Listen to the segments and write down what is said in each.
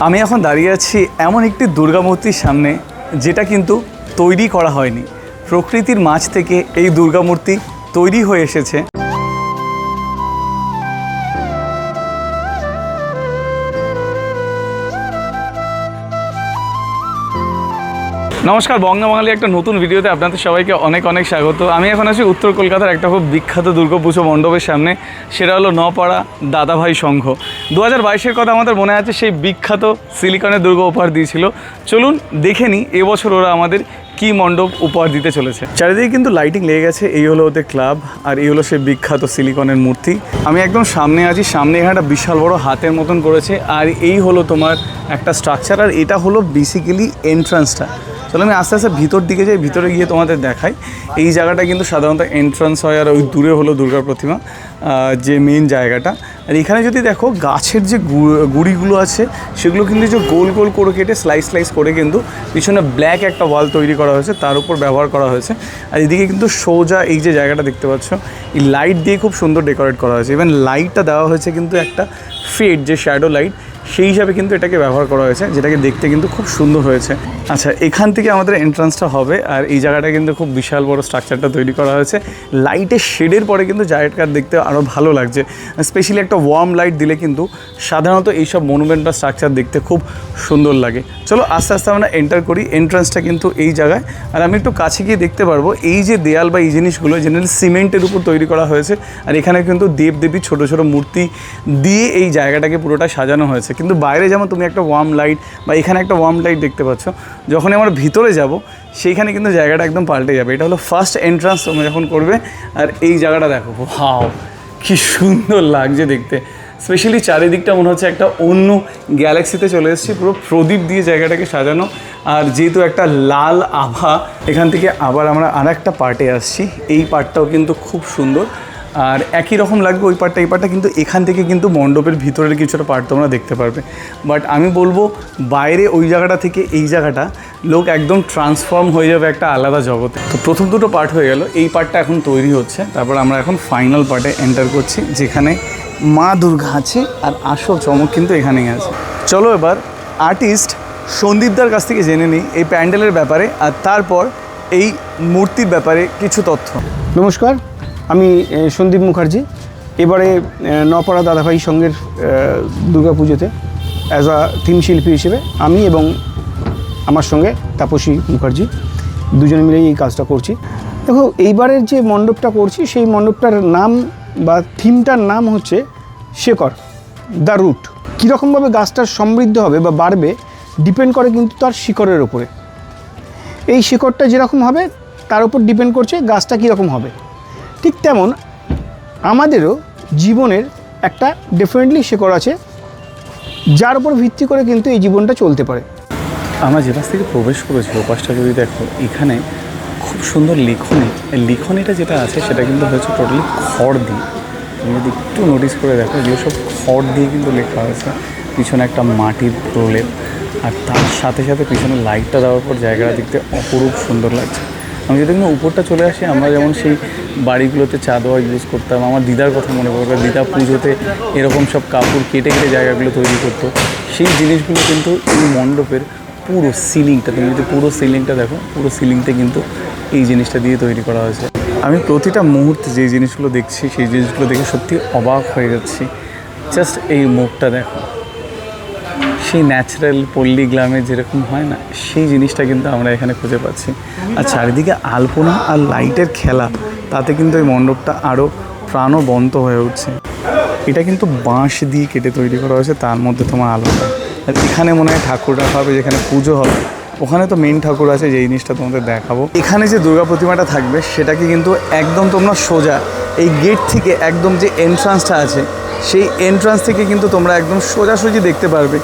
আমি এখন দাঁড়িয়ে আছি এমন একটি দুর্গা মূর্তির সামনে, যেটা কিন্তু তৈরি করা হয়নি। প্রকৃতির মাছ থেকে এই দুর্গা মূর্তি তৈরি হয়ে এসেছে। নমস্কার বঙ্গা বাঙালি একটা নতুন ভিডিওতে আপনাদের সবাইকে অনেক অনেক স্বাগত। আমি এখন আছি উত্তর কলকাতার একটা খুব বিখ্যাত দুর্গাপুজো মণ্ডপের সামনে, সেটা হলো নপাড়া দাদাভাই সংঘ। দু হাজার বাইশের কথা আমাদের মনে আছে, সেই বিখ্যাত সিলিকনের দুর্গা উপহার দিয়েছিল। চলুন দেখে নিই, এবছর ওরা আমাদের কি মণ্ডপ উপহার দিতে চলেছে। চারিদিকে কিন্তু লাইটিং লেগে গেছে, এই হলো ওদের ক্লাব আর এই হলো সেই বিখ্যাত সিলিকনের মূর্তি। আমি একদম সামনে আছি, সামনে এখানে একটা বিশাল বড় হাতের মতন করেছে, আর এই হলো তোমার একটা স্ট্রাকচার আর এটা হলো বেসিক্যালি এন্ট্রান্সটা চলো আমি আস্তে আস্তে ভিতর দিকে যাই, ভিতরে গিয়ে তোমাদের দেখাই। এই জায়গাটা কিন্তু সাধারণত এন্ট্রান্স হয় আর ওই দূরে হলো দুর্গা প্রতিমা যে মেন জায়গাটা। আর এখানে যদি দেখো, গাছের যে গুঁড়িগুলো আছে, সেগুলো কিন্তু যে গোল গোল করে কেটে স্লাইস স্লাইস করে কিন্তু পিছনে ব্ল্যাক একটা ওয়াল তৈরি করা হয়েছে, তার উপর ব্যবহার করা হয়েছে। আর এদিকে কিন্তু সোজা এই যে জায়গাটা দেখতে পাচ্ছ, এই লাইট দিয়ে খুব সুন্দর ডেকোরেট করা হয়েছে। ইভেন লাইটটা দেওয়া হয়েছে কিন্তু একটা ফেড যে শ্যাডো লাইট সেই হিসাবে কিন্তু এটাকে ব্যবহার করা হয়েছে, যেটাকে দেখতে কিন্তু খুব সুন্দর হয়েছে। আচ্ছা এখান থেকে আমাদের এন্ট্রান্সটা হবে, আর এই জায়গাটা কিন্তু খুব বিশাল বড় স্ট্রাকচারটা তৈরি করা হয়েছে। লাইটের শেডের পরে কিন্তু জায়গাটা দেখতে আরও ভালো লাগছে। স্পেশালি একটা ওয়ার্ম লাইট দিলে কিন্তু সাধারণত এইসব মনুমেন্ট বা স্ট্রাকচার দেখতে খুব সুন্দর লাগে। চলো, আস্তে আস্তে আমরা এন্টার করি এন্ট্রান্সটা কিন্তু এই জায়গায়। আর আমি একটু কাছে গিয়ে দেখতে পারব, এই যে দেয়াল বা এই জিনিসগুলো জেনারেল সিমেন্টের উপর তৈরি করা হয়েছে, আর এখানে কিন্তু দেব দেবী ছোটো ছোটো মূর্তি দিয়ে এই জায়গাটাকে পুরোটা সাজানো হয়েছে। কিন্তু বাইরে যেমন তুমি একটা ওয়ার্ম লাইট বা এখানে একটা ওয়ার্ম লাইট দেখতে পাচ্ছ যখন আমরা ভিতরে যাব, সেইখানে কিন্তু জায়গাটা একদম পাল্টে যাবে। এটা হলো ফার্স্ট এন্ট্রান্স তোমরা যখন করবে, আর এই জায়গাটা দেখো। হাও কি সুন্দর লাগছে দেখতে। স্পেশালি চারিদিকটা মনে হচ্ছে একটা অন্য গ্যালাক্সিতে চলে এসেছি, পুরো প্রদীপ দিয়ে জায়গাটাকে সাজানো। আর যেহেতু একটা লাল আভা, এখান থেকে আবার আমরা আর একটা পার্টে আসছি। এই পার্টটাও কিন্তু খুব সুন্দর। আর একই রকম লাগবে ওই পার্টটা এই পার্টটা কিন্তু এখান থেকে কিন্তু মণ্ডপের ভিতরের কিছুটা পার্ট তোমরা দেখতে পারবে। বাট আমি বলব, বাইরে ওই জায়গাটা থেকে এই জায়গাটা লোক একদম ট্রান্সফর্ম হয়ে যাবে একটা আলাদা জগতে। তো প্রথম দুটো পার্ট হয়ে গেল, এই পার্টটা এখন তৈরি হচ্ছে। তারপর আমরা এখন ফাইনাল পার্টে এন্টার করছি, যেখানে মা দুর্গা আছে আর আসল চমক কিন্তু এখানেই আছে। চলো এবার আর্টিস্ট সন্দীপদার কাছ থেকে জেনে নিই এই প্যান্ডেলের ব্যাপারে আর তারপর এই মূর্তির ব্যাপারে কিছু তথ্য। নমস্কার আমি সন্দীপ মুখার্জি। এবারে নপাড়া দাদাভাই সঙ্গের দুর্গাপুজোতে অ্যাজ আ থিম শিল্পী হিসেবে আমি এবং আমার সঙ্গে তাপসী মুখার্জি দুজনে মিলেই এই কাজটা করছি। দেখো, এইবারের যে মণ্ডপটা করছি, সেই মণ্ডপটার নাম বা থিমটার নাম হচ্ছে শেকর দ্য রুট কীরকমভাবে গাছটা সমৃদ্ধ হবে বা বাড়বে ডিপেন্ড করে কিন্তু তার শিকড়ের ওপরে এই শিকড়টা যেরকম হবে, তার উপর ডিপেন্ড করছে গাছটা কীরকম হবে। ঠিক তেমন আমাদেরও জীবনের একটা ডেফিনেটলি শিকড় আছে, যার উপর ভিত্তি করে কিন্তু এই জীবনটা চলতে পারে। আমরা যে পাশ থেকে প্রবেশ করেছি ওপাশটা যদি দেখো, এখানে খুব সুন্দর লিখনি লিখনিটা যেটা আছে, সেটা কিন্তু হয়েছে টোটালি খড় দিয়ে। তুমি যদি একটু নোটিস করে দেখো, এগুলো সব খড় দিয়ে কিন্তু লেখা হয়েছে। পিছনে একটা মাটির প্রলেপ, আর তার সাথে সাথে পিছনে লাইটটা দেওয়ার পর জায়গাটা দেখতে অপরূপ সুন্দর লাগছে। আমি যদি কোনো উপরটা চলে আসি, আমরা যেমন সেই বাড়িগুলোতে চা দেওয়া ইউজ করতাম, আমার দিদার কথা মনে পড়বে দিদা পুজোতে এরকম সব কাপড় কেটে কেটে জায়গাগুলো তৈরি করতো। সেই জিনিসগুলো কিন্তু এই মণ্ডপের পুরো সিলিংটা তুমি যদি পুরো সিলিংটা দেখো, পুরো সিলিংটা কিন্তু এই জিনিসটা দিয়ে তৈরি করা হয়েছে। আমি প্রতিটা মুহূর্তে যে জিনিসগুলো দেখছি, সেই জিনিসগুলো দেখে সত্যি অবাক হয়ে যাচ্ছি। জাস্ট এই মুখটা দেখো। সেই ন্যাচারাল পল্লী গ্রামে যেরকম হয় না, সেই জিনিসটা কিন্তু আমরা এখানে খুঁজে পাচ্ছি। আর চারিদিকে আলপনা আর লাইটের খেলা, তাতে কিন্তু এই মণ্ডপটা আরও প্রাণবন্ত হয়ে উঠছে। এটা কিন্তু বাঁশ দিয়ে কেটে তৈরি করা হয়েছে, তার মধ্যে তোমার আলোটা আর এখানে মনে হয় ঠাকুর রাখা হবে যেখানে পুজো হবে, ওখানে তো মেন ঠাকুর আছে যে জিনিসটা তোমাদের দেখাবো। এখানে যে দুর্গা প্রতিমাটা থাকবে সেটাকে কিন্তু একদম তোমরা সোজা, এই গেট থেকে একদম যে এন্ট্রান্সটা আছে সেই এন্ট্রান্স থেকে কিন্তু তোমরা একদম সোজাসুজি দেখতে পারবে।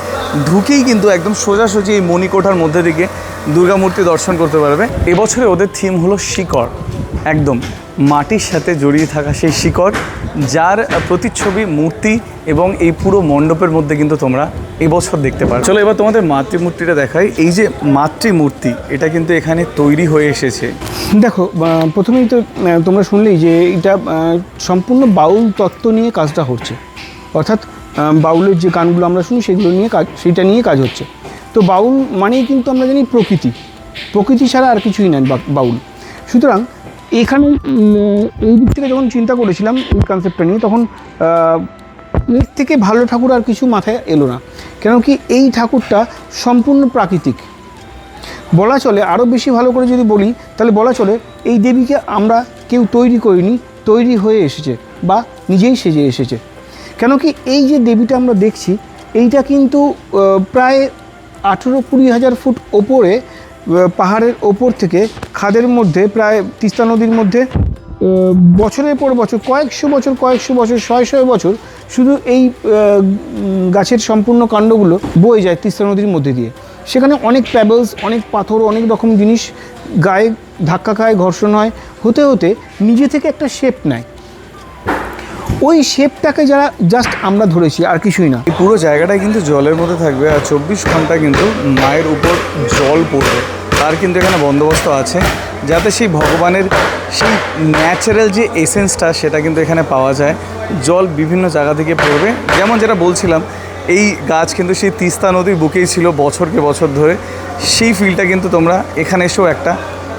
ঢুকেই কিন্তু একদম সোজাসুজি এই মণিকোঠার মধ্যে থেকে দুর্গা মূর্তি দর্শন করতে পারবে। এবছরে ওদের থিম হলো শিকড়। একদম। মাটির সাথে জড়িয়ে থাকা সেই শিকড়, যার প্রতিচ্ছবি মূর্তি এবং এই পুরো মণ্ডপের মধ্যে কিন্তু তোমরা এবছর দেখতে পারো চলো এবার তোমাদের মাতৃমূর্তিটা দেখাই। এই যে মাতৃমূর্তি, এটা কিন্তু এখানে তৈরি হয়ে এসেছে। দেখো প্রথমেই তো তোমরা শুনলেই যে এটা সম্পূর্ণ বাউল তত্ত্ব নিয়ে কাজটা হচ্ছে। অর্থাৎ বাউলের যে গানগুলো আমরা শুনি, সেগুলো নিয়ে কাজ সেইটা নিয়ে কাজ হচ্ছে। তো বাউল মানেই কিন্তু আমরা জানি প্রকৃতি। প্রকৃতি ছাড়া আর কিছুই বা- বাউল। সুতরাং এখানে এই দিক থেকে যখন চিন্তা করেছিলাম এই কনসেপ্টটা নিয়ে, তখন এর থেকে ভালো ঠাকুর আর কিছু মাথায় এলো না। কেন কি এই ঠাকুরটা সম্পূর্ণ প্রাকৃতিক। বলা চলে আরও বেশি ভালো করে যদি বলি, তাহলে বলা চলে, এই দেবীকে আমরা কেউ তৈরি করিনি, তৈরি হয়ে এসেছে বা নিজেই সেজে এসেছে। কেন কি এই যে দেবীটা আমরা দেখছি, এইটা কিন্তু প্রায় আঠেরো কুড়ি হাজার ফুট ওপরে পাহাড়ের ওপর থেকে খাদের মধ্যে, প্রায় তিস্তা নদীর মধ্যে বছরের পর বছর, কয়েকশো বছর কয়েকশো বছর শয়ে শয়ে বছর শুধু এই গাছের সম্পূর্ণ কাণ্ডগুলো বয়ে যায় তিস্তা নদীর মধ্যে দিয়ে। সেখানে অনেক প্যাবলস অনেক পাথর, অনেক রকম জিনিস গায়ে ধাক্কা খায়, ঘর্ষণ হয়। হতে হতে নিজে থেকে একটা শেপ নেয়। ওই শেপটাকে যারা জাস্ট আমরা ধরেছি, আর কিছুই না। পুরো জায়গাটাই কিন্তু জলের মধ্যে থাকবে আর চব্বিশ ঘণ্টা কিন্তু মায়ের উপর জল পড়বে। তার কিন্তু এখানে বন্দোবস্ত আছে, যাতে সেই ভগবানের সেই ন্যাচারাল যে এসেন্সটা সেটা কিন্তু এখানে পাওয়া যায়। জল বিভিন্ন জায়গা থেকে পড়বে। যেমন যেটা বলছিলাম, এই গাছ কিন্তু সেই তিস্তা নদীর বুকেই ছিল বছরকে বছর ধরে। সেই ফিলটা কিন্তু তোমরা এখানে এসেও একটা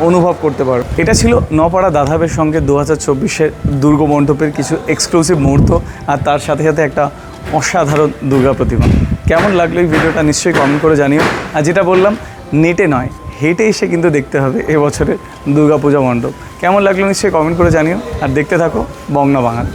অনুভব করতে পারো। এটা ছিল নপাড়া দাধাবের সঙ্গে দু হাজার চব্বিশের দুর্গমণ্ডপের কিছু এক্সক্লুসিভ মুহূর্ত আর তার সাথে সাথে একটা অসাধারণ দুর্গা প্রতিমা। কেমন লাগল এই ভিডিওটা নিশ্চয়ই কমেন্ট করে জানিও। আর যেটা বললাম, নেটে নয়, হেঁটে এসে কিন্তু দেখতে হবে এবছরের দুর্গাপূজা মণ্ডপ। কেমন লাগল নিশ্চয়ই কমেন্ট করে জানিও। আর দেখতে থাকো বংনা বাঙালি।